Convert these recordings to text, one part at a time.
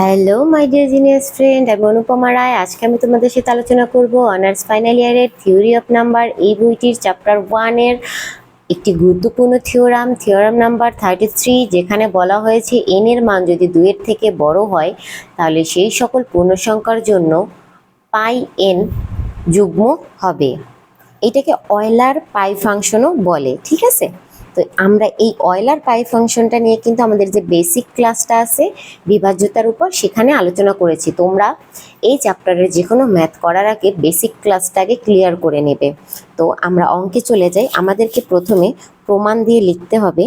Hello my dear genius friend আমি অনুপমা রায় আজকে আমি তোমাদের সাথে আলোচনা করব অনার্স ফাইনাল ইয়ারের থিওরি অফ নাম্বার এই বইটির চ্যাপ্টার ওয়ানের একটি গুরুত্বপূর্ণ theorem theorem number thirty three যেখানে বলা হয়েছে এন এর মান যদি দুইয়ের থেকে বড় হয়, তাহলে সেই সকল পূর্ণসংখ্যার জন্য পাই এন যুগ্ম হবে। এটাকে অয়লার পাই ফাংশনও বলে, ঠিক আছে? তো আমরা এই অয়লার পাই ফাংশনটা নিয়ে কিন্তু আমাদের যে বেসিক ক্লাসটা আছে, বিভাজ্যতার উপর সেখানে আলোচনা করেছি। তোমরা এই চ্যাপ্টারের যে কোনো ম্যাথ করার আগে বেসিক ক্লাসটাকে ক্লিয়ার করে নেবে। তো আমরা অঙ্কে চলে যাই। আমাদেরকে প্রথমে প্রমাণ দিয়ে লিখতে হবে।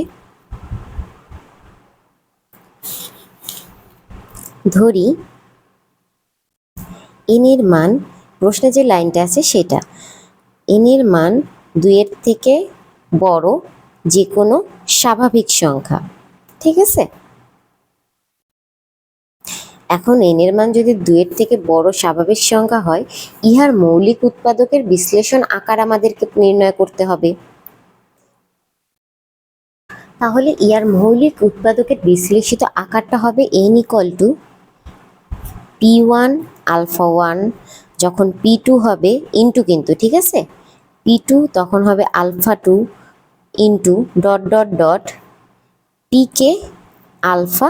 ধরি এনের মান, প্রশ্নে যে লাইনটা আছে সেটা। এনের মান দুইয়ের থেকে বড় যে কোনো স্বাভাবিক সংখ্যা, ঠিক আছে? এখন এনের মান যদি দুইয়ের থেকে বড় স্বাভাবিক সংখ্যা হয়, ইহার মৌলিক উৎপাদকের বিশ্লেষণ আকার আমাদেরকে নির্ণয় করতে হবে। তাহলে ইহার মৌলিক উৎপাদকের বিশ্লেষিত আকারটা হবে N equal to P one alpha one যখন পি টু হবে ইন্টু কিন্তু, ঠিক আছে? পি টু তখন হবে alpha two into dot dot dot P K alpha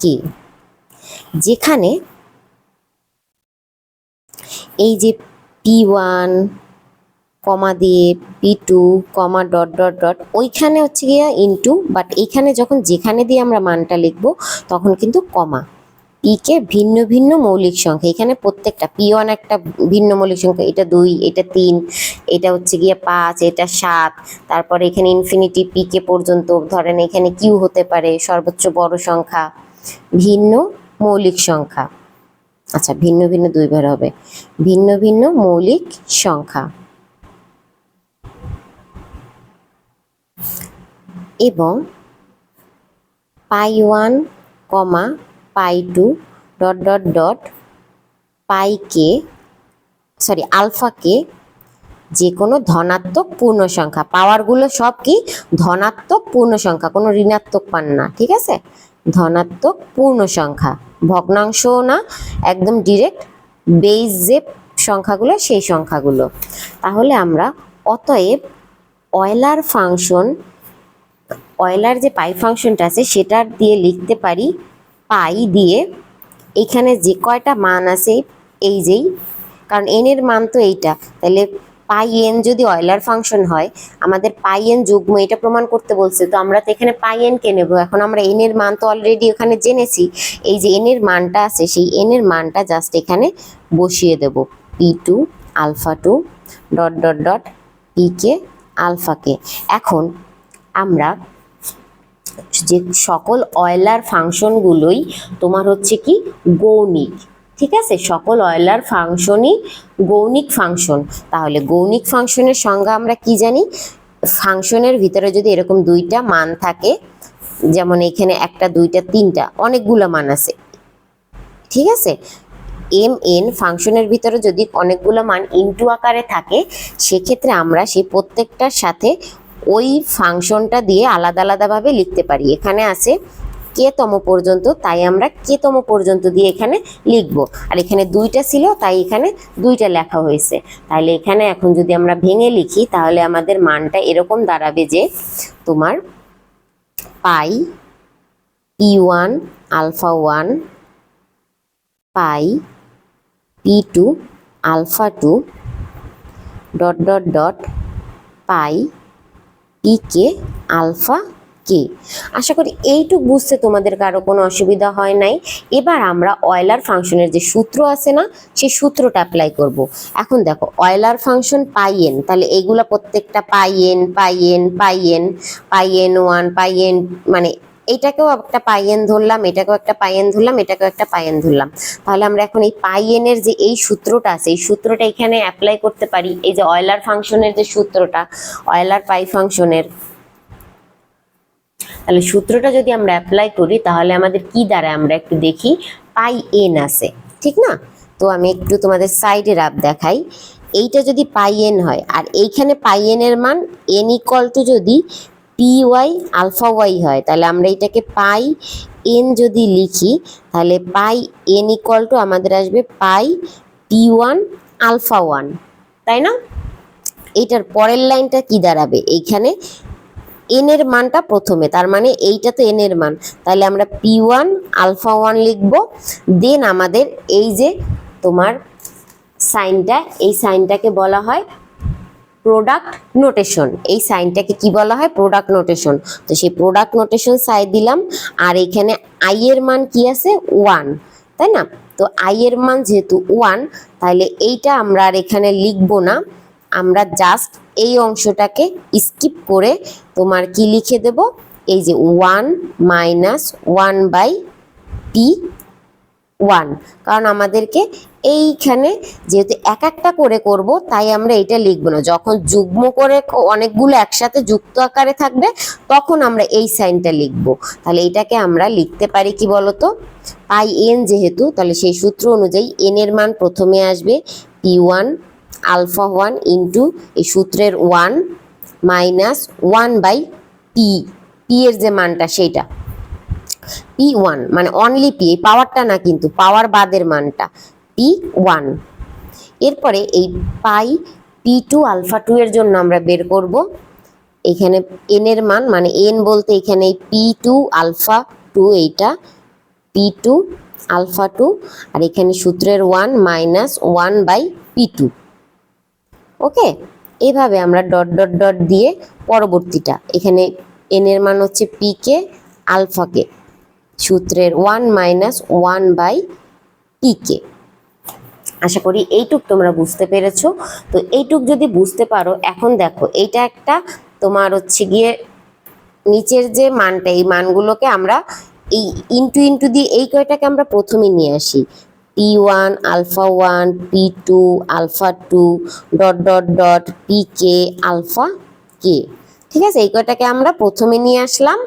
K যেখানে এই যে পি ওয়ান কমা দিয়ে P two comma dot dot dot ওইখানে হচ্ছে গিয়া ইন্টু বাট এইখানে যখন যেখানে দিয়ে আমরা মানটা লিখব, তখন কিন্তু কমা। পি কে ভিন্ন ভিন্ন মৌলিক সংখ্যা। এখানে প্রত্যেকটা, পি ওয়ান একটা ভিন্ন মৌলিক সংখ্যা, এটা দুই, এটা তিন, এটা হচ্ছে গিয়ে পাঁচ, এটা সাত, তারপরে এখানে ইনফিনিটি পি কে পর্যন্ত, ধরেন এখানে কিউ হতে পারে, সর্বোচ্চ বড় সংখ্যা, ভিন্ন মৌলিক সংখ্যা। আচ্ছা ভিন্ন ভিন্ন দুইবার হবে। ভিন্ন ভিন্ন মৌলিক সংখ্যা। এবং pi one comma pi two dot dot dot pi K sorry alpha K যে কোনো ধনাত্মক পূর্ণ সংখ্যা পাওয়ারগুলো সব কি? ধনাত্মক পূর্ণ সংখ্যা কোনো ঋণাত্মক পান না, ঠিক আছে? ধনাত্মক পূর্ণ সংখ্যা ভগ্নাংশও না, একদম ডিরেক্ট বেইজ যে সংখ্যাগুলো, সেই সংখ্যাগুলো। তাহলে আমরা অতএব অয়লার ফাংশন অয়লার যে পাই ফাংশনটা আছে, সেটার দিয়ে লিখতে পারি পাই দিয়ে এখানে যে কয়টা মান আছে, এই যেই, কারণ এন এর মান তো এইটা। তাহলে পাই এন যদি অয়লার ফাংশন হয়, আমাদের পাই এন যুগ্ম এটা প্রমাণ করতে বলছে, তো আমরা তো এখানে পাই এন কে নেব। এখন আমরা এন এর মান তো অলরেডি ওখানে জেনেছি। এই যে এন এর মানটা আছে, সেই এন এর মানটা জাস্ট এখানে বসিয়ে দেব। P two alpha two dot dot dot P K alpha K এখন আমরা যে সকল অয়লার ফাংশনগুলোই তোমার হচ্ছে কি গৌণিক, ঠিক আছে? সকল অয়লার ফাংশনই গৌণিক ফাংশন। তাহলে গৌণিক ফাংশনের সংজ্ঞা আমরা কি জানি? ফাংশনের ভিতরে যদি এরকম দুইটা মান থাকে, যেমন এখানে একটা, দুইটা, তিনটা, অনেকগুলো মান আছে, ঠিক আছে? এম এন ফাংশনের ভিতরে যদি অনেকগুলো মান ইনটু আকারে থাকে, সেক্ষেত্রে আমরা সেই প্রত্যেকটার সাথে ওই ফাংশনটা দিয়ে আলাদা আলাদাভাবে লিখতে পারি। এখানে আছে কে তম পর্যন্ত, তাই আমরা কে তম পর্যন্ত দিয়ে এখানে লিখব। আর এখানে দুইটা ছিল, তাই এখানে দুইটা লেখা হয়েছে। তাহলে এখানে এখন যদি আমরা ভেঙে লিখি, তাহলে আমাদের মানটা এরকম দাঁড়াবে যে তোমার pi P one alpha one, pi P two alpha two, dot dot dot pi P K, alpha K. আশা করি এইটুক বুঝতে তোমাদের কারও কোনো অসুবিধা হয় নাই। এবার আমরা অয়লার ফাংশনের যে সূত্র আছে না, সেই সূত্রটা অ্যাপ্লাই করব। এখন দেখো অয়লার ফাংশন পাই এন তাহলে এগুলা প্রত্যেকটা pi N pi N pi N pi N one pi N মানে এইটাকেও একটা পাইয়েন ধরলাম, এটাকেও একটা পাইয়েন ধরলাম, এটাকেও একটা পাইয়েন ধরলাম। তাহলে আমরা এখন এই পাইয়েনের যে এই সূত্রটা আছে, এই সূত্রটা এখানে অ্যাপ্লাই করতে পারি। এই যে অয়লার ফাংশনের যে সূত্রটা অয়লার পাই ফাংশনের। তাহলে সূত্রটা যদি আমরা অ্যাপ্লাই করি, তাহলে আমাদের কি দাঁড়ায়? আমরা একটু দেখি। পাই এন আছে, ঠিক না? তো আমি একটু তোমাদের সাইডে রাব দেখাই। এইটা যদি পাই এন হয়, আর এইখানে পাই এর মান এন ইকল টু যদি পি ওয়াই আলফা ওয়াই হয়। তাহলে আমরা এটাকে পাই এন যদি লিখি, তাহলে পাই এন ইকুয়াল টু আমাদের আসবে pi P one alpha one তাই না? এইটার পরের লাইনটা কি দাঁড়াবে? এইখানে এন এর মানটা প্রথমে, তার মানে এইটা তো এন এর মান। তাহলে আমরা পি ওয়ান আলফা ওয়ান লিখব। দেন আমাদের এই যে তোমার সাইনটা, এই সাইনটাকে বলা হয় প্রোডাক্ট নোটেশন এই সাইনটাকে কি বলা হয়? প্রোডাক্ট নোটেশন তো সেই প্রোডাক্ট নোটেশন সাই দিলাম, আর এখানে আই এর মান কি আছে? ওয়ান তাই না? তো আই এর মান যেহেতু ওয়ান তাহলে এইটা আমরা আর এখানে লিখব না। আমরা জাস্ট এই অংশটাকে স্কিপ করে তোমার কি লিখে দেব? এই যে one minus one by P one কারণ আমাদেরকে এইখানে যেহেতু এক একটা করে করব, তাই আমরা এটা লিখব না। যখন যুগ্ম করে অনেকগুলো একসাথে যুক্ত আকারে থাকবে, তখন আমরা এই সাইনটা লিখব। তাহলে এটাকে আমরা লিখতে পারি কি বলতো? পাই এন যেহেতু, তাহলে সেই সূত্র অনুযায়ী এন এর মান প্রথমে আসবে P one, alpha one into এই সূত্রের one minus one by P. P এর যে মানটা সেইটা। পি ওয়ান মানে অনলি পি, এই পাওয়ারটা না কিন্তু পাওয়ার বাদের মানটা। পি ওয়ান এরপরে এই pi P two alpha two এর জন্য আমরা বের করব। এখানে এন এর মান মানে এন বলতে এখানে এই পি টু আলফা টু এইটা পি টু আলফা টু আর এখানে সূত্রের one minus one by P two okay? এভাবে আমরা ডট ডট ডট দিয়ে পরবর্তীটা, এখানে এন এর মান হচ্ছে পি কে আলফাকে সূত্রের ওয়ান মাইনাস ওয়ান বাই পিকে আশা করি এইটুক তোমরা বুঝতে পেরেছ। তো এইটুক যদি বুঝতে পারো, এখন দেখো, এইটা একটা তোমার হচ্ছে গিয়ে নিচের যে মানটা, এই মানগুলোকে আমরা এই ইন্টু ইন্টু দিয়ে এই কয়টাকে আমরা প্রথমে নিয়ে আসি। P one alpha one P two alpha two dot dot dot P K alpha K ঠিক আছে? এই কয়টাকে আমরা প্রথমে নিয়ে আসলাম।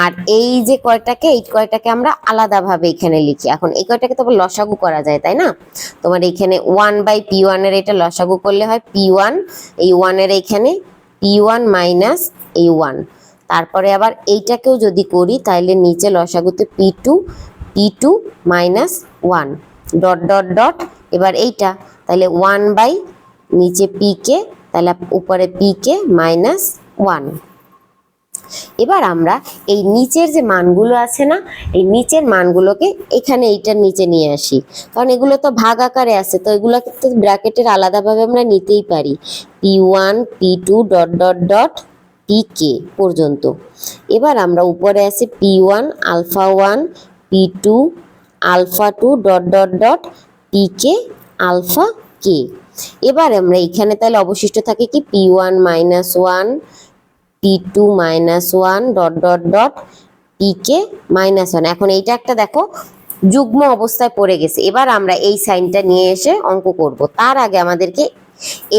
আর এই যে কয়টাকে, এই কয়টাকে আমরা আলাদাভাবে এখানে লিখি। এখন এই কয়টাকে তো লসাগু করা যায়, তাই না? তোমার এখানে ওয়ান বাই পি ওয়ানের এটা লসাগু করলে হয় পি ওয়ান এই ওয়ানের এখানে পি ওয়ান মাইনাস এই ওয়ান তারপরে আবার এইটাকেও যদি করি তাহলে নিচে লসাগুতে P two P two minus one dot dot dot এবার এইটা। তাহলে ওয়ান বাই নিচে পি কে তাহলে উপরে পি কে মাইনাস ওয়ান। এবার আমরা এই নিচের যে মানগুলো আছে না, এই নিচের মানগুলোকে এখানে এইটার নিচে নিয়ে আসি। কারণ এগুলো তো ভাগ আকারে আছে, তো এগুলোকে তো ব্র্যাকেটের আলাদাভাবে আমরা নিতেই পারি। P one, P two, dot dot dot, P K পর্যন্ত। এবার আমরা উপরে আছি P one, alpha one, P two, alpha two, dot dot dot, P K, alpha K. এবার আমরা এখানে তাহলে অবশিষ্ট থাকে কি? P one minus one P two minus one dot dot dot P K minus one এখন এইটা একটা দেখো, যুগ্ম অবস্থায় পড়ে গেছে। এবার আমরা এই সাইনটা নিয়ে এসে অঙ্ক করব। তার আগে আমাদেরকে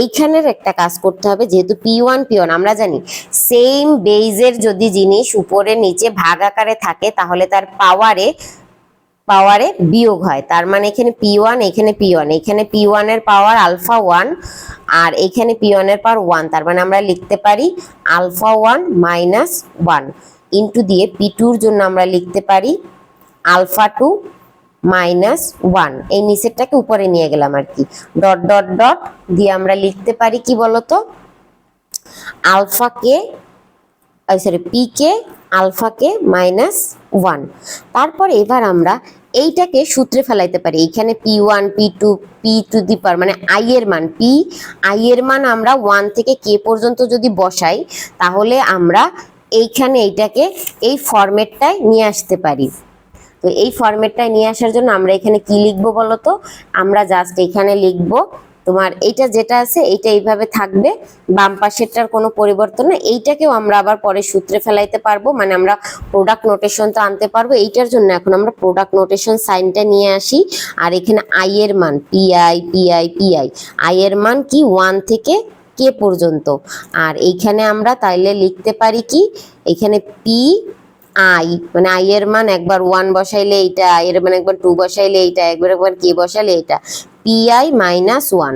এইখানের একটা কাজ করতে হবে, যেহেতু পি ওয়ান পি ওয়ান আমরা জানি সেম বেইজের যদি জিনিস উপরে, নিচে ভাগ আকারে থাকে, তাহলে তার পাওয়ারে পাওয়ারে বিয়োগ হয়। তার মানে এখানে পি ওয়ান এখানে পি ওয়ান এখানে পি ওয়ানের পাওয়ার আলফা ওয়ান আর এখানে পি ওয়ানের পাওয়ার ওয়ান তার মানে আমরা লিখতে পারি alpha one minus one into দিয়ে পি টুর জন্য আমরা লিখতে পারি আলফা টু মাইনাস ওয়ান এই নিচেরটাকে উপরে নিয়ে গেলাম আর কি। ডট ডট ডট দিয়ে আমরা লিখতে পারি কি বলতো? Alpha K sorry P K alpha K minus one তারপর এবার আমরা এইটাকে সূত্রে ফেলাইতে পারি। এইখানে P one P two P two the power মানে আই এর মান পি আই এর মান আমরা ওয়ান থেকে কে পর্যন্ত যদি বসাই, তাহলে আমরা এইখানে এইটাকে এই ফরম্যাটটায় নিয়ে আসতে পারি। তো এই ফরম্যাটটায় নিয়ে আসার জন্য আমরা এখানে কি লিখব বলো তো আমরা জাস্ট এখানে লিখব তোমার এইটা যেটা আছে, এইটা এইভাবে থাকবে। বাম পাশেরটার কোনো পরিবর্তন না। এইটাকেও আমরা আবার পরে সূত্রে ফেলাইতে পারব। মানে আমরা প্রোডাক্ট নোটেশন তো আনতে পারব। এইটার জন্য এখন আমরা প্রোডাক্ট নোটেশন সাইনটা নিয়ে আসি। আর এখানে আই এর মান পিআই পিআই পিআই আই এর মান কি? ওয়ান থেকে কে পর্যন্ত। আর এইখানে আমরা তাইলে লিখতে পারি কি? এখানে পি আই মানে আই এর মান একবার ওয়ান বসাইলে এইটা, আই এর মান একবার টু বসাইলে এইটা, একবার একবার কে বসাইলে এইটা। পি আই মাইনাস ওয়ান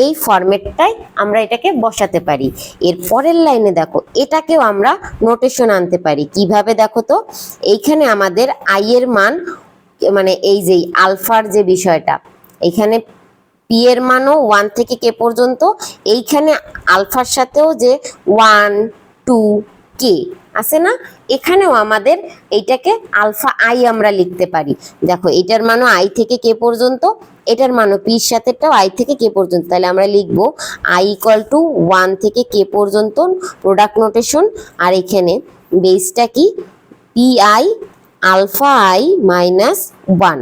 এই ফরম্যাটটাই আমরা এটাকে বসাতে পারি। এর পরের লাইনে দেখো, এটাকেও আমরা নোটেশন আনতে পারি। কীভাবে দেখো তো? এইখানে আমাদের আই এর মান মানে এই যে আলফার যে বিষয়টা এখানে পি এর মানও ওয়ান থেকে কে পর্যন্ত, এইখানে আলফার সাথেও যে ওয়ান টু কে আছে না? এখানেও আমাদের এইটাকে আলফা আই আমরা লিখতে পারি। দেখো, এটার মানও আই থেকে কে পর্যন্ত? এটার মানও পির সাথেটাও আই থেকে কে পর্যন্ত? তাহলে আমরা লিখব আই ইকুয়াল টু ওয়ান থেকে কে পর্যন্ত প্রোডাক্ট নোটেশন আর এখানে বেসটা কি? P i alpha i minus one.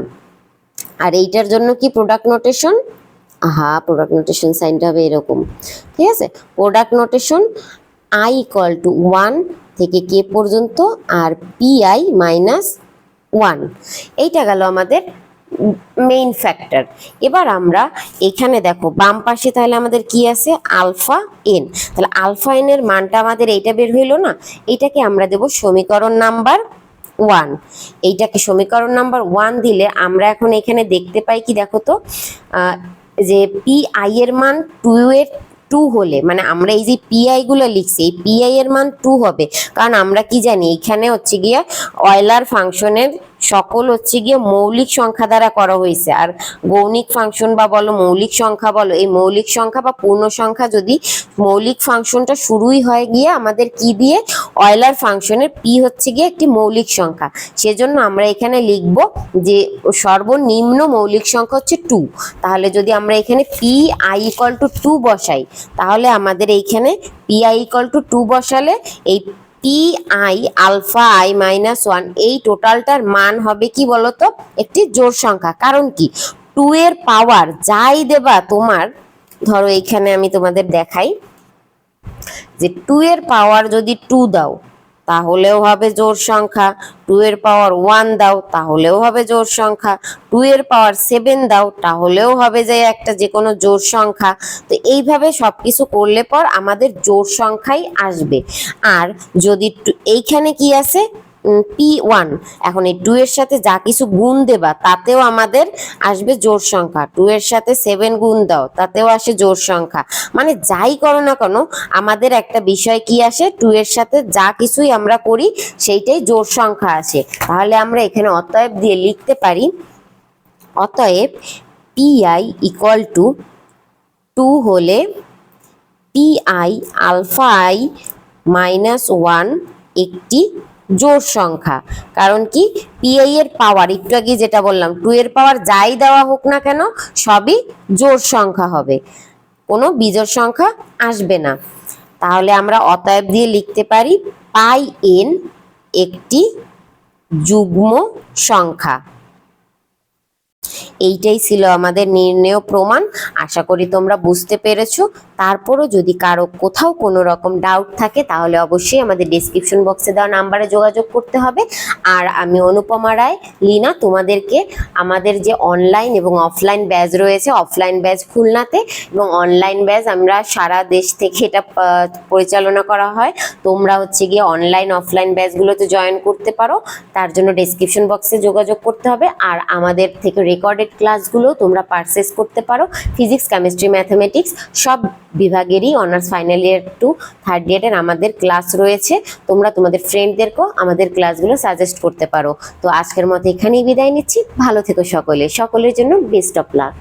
আর এইটার জন্য কি প্রোডাক্ট নোটেশন আহা প্রোডাক্ট নোটেশন সাইনটা হবে এরকম। ঠিক আছে? Product notation I equal to one থেকে কে পর্যন্ত? আর পি আই মাইনাস ওয়ান এইটা গেল আমাদের মেইন ফ্যাক্টর এবার আমরা এখানে দেখো, বাম পাশে তাহলে আমাদের কি আছে? আলফা এন তাহলে আলফা এন এর মানটা আমাদের এইটা বের হইল না? এটাকে আমরা দেব সমীকরণ নাম্বার ওয়ান এইটাকে সমীকরণ নাম্বার ওয়ান দিলে আমরা এখন এখানে দেখতে পাই কি দেখো তো? যে পি আই এর মান টু এর টু হলে মানে আমরা এই যে পিআই গুলো লিখছি, এই পিআই এর মান টু হবে। কারণ আমরা কি জানি, এখানে হচ্ছে গিয়া অয়লার ফাংশনের সকল হচ্ছে গিয়ে মৌলিক সংখ্যা দ্বারা করা হয়েছে। আর গৌণিক ফাংশন বা বলো মৌলিক সংখ্যা বলো, এই মৌলিক সংখ্যা বা পূর্ণ সংখ্যা যদি মৌলিক ফাংশনটা শুরুই হয় গিয়ে আমাদের কি দিয়ে? অয়লার ফাংশনের পি হচ্ছে গিয়ে একটি মৌলিক সংখ্যা। সেজন্য আমরা এখানে লিখব যে সর্বনিম্ন মৌলিক সংখ্যা হচ্ছে টু তাহলে যদি আমরা এখানে P I equal to two বসাই, তাহলে আমাদের এইখানে P I equal to two বসালে এই P I alpha I minus one এই টোটালটার মান হবে কি বলতো? একটি জোর সংখ্যা। কারণ কি? টু এর পাওয়ার যাই দেবা তোমার, ধরো এইখানে আমি তোমাদের দেখাই, যে টু এর পাওয়ার যদি টু দাও তাহলেও হবে জোর সংখ্যা। টু এর পাওয়ার ওয়ান দাও, তাহলেও হবে জোর সংখ্যা। টু এর পাওয়ার সেভেন দাও, তাহলেও হবে যে একটা যে কোনো জোর সংখ্যা। তো এইভাবে সব কিছু করলে পর আমাদের জোর সংখ্যাই আসবে। আর যদি এইখানে কি আছে? P one. এখন এই টু এর সাথে যা কিছু গুণ দেবা, তাতেও আমাদের আসবে জোড় সংখ্যা। টু এর সাথে সেভেন গুণ দাও, তাতেও আসে জোড় সংখ্যা। মানে যাই করো না কেন, আমাদের একটা বিষয় কি আসে? টু এর সাথে যা কিছুই আমরা করি, সেইটাই জোড় সংখ্যা আসে। তাহলে আমরা এখানে অতএব দিয়ে লিখতে পারি, অতএব P I equal to two হলে P I alpha I minus one একটি জোড় সংখ্যা। কারণ কি? পিআই এর পাওয়ার একটু আগে যেটা বললাম টু এর পাওয়ার যাই দেওয়া হোক না কেন, সবই জোর সংখ্যা হবে। কোনো বিজোড় সংখ্যা আসবে না। তাহলে আমরা অতএব দিয়ে লিখতে পারি পাই এন একটি যুগ্ম সংখ্যা। এইটাই ছিল আমাদের নির্ণেয় প্রমাণ। আশা করি তোমরা বুঝতে পেরেছ। তারপরও যদি কারও কোথাও কোনো রকম ডাউট থাকে, তাহলে অবশ্যই আমাদের ডিসক্রিপশন বক্সে দেওয়া নাম্বারে যোগাযোগ করতে হবে। আর আমি অনুপমা রায়, লিনা, তোমাদেরকে আমাদের যে অনলাইন এবং অফলাইন ব্যাচ রয়েছে অফলাইন ব্যাচ খুলনাতে এবং অনলাইন ব্যাচ আমরা সারা দেশ থেকে এটা পরিচালনা করা হয়। তোমরা হচ্ছে গিয়ে অনলাইন অফলাইন ব্যাচগুলোতে জয়েন করতে পারো। তার জন্য ডেসক্রিপশন বক্সে যোগাযোগ করতে হবে। আর আমাদের থেকে রেকর্ডেড ক্লাসগুলো তোমরা পারচেস করতে পারো। ফিজিক্স কেমিস্ট্রি ম্যাথামেটিক্স সব বিভাগেরই honours final year to third ইয়ারের আমাদের ক্লাস রয়েছে। তোমরা তোমাদের ফ্রেন্ডদেরকেও আমাদের ক্লাসগুলো সাজেস্ট করতে পারো। তো আজকের মতো এখানেই বিদায় নিচ্ছি। ভালো থেকো সকলে। সকলের জন্য বেস্ট অফ লাক